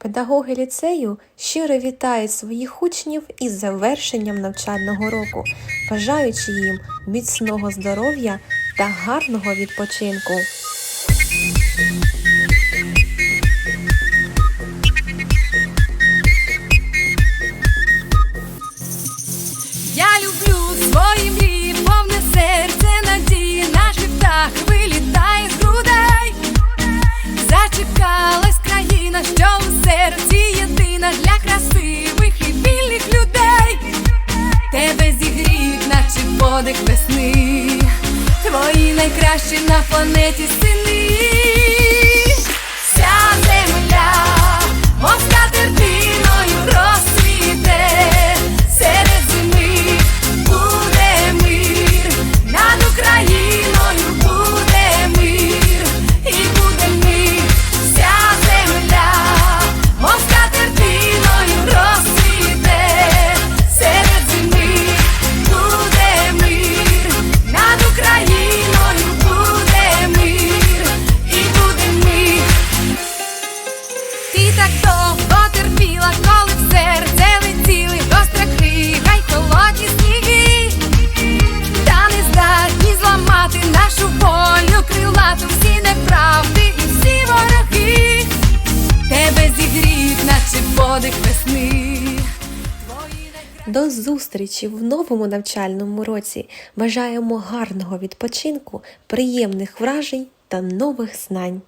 Педагоги ліцею щиро вітають своїх учнів із завершенням навчального року, бажаючи їм міцного здоров'я та гарного відпочинку. Я люблю свої мрії, повне серце надії, наче птах вилітає з грудей. Зачекалась країна, що у серці єдина для красивих і вільних людей. Тебе зігріють, наче подих весни. Твої найкращі на планеті сини. Зламати нашу волю крилату всі неправди і всі вороги, тебе зігріють, наче подих весни. До зустрічі в новому навчальному році. Бажаємо гарного відпочинку, приємних вражень та нових знань.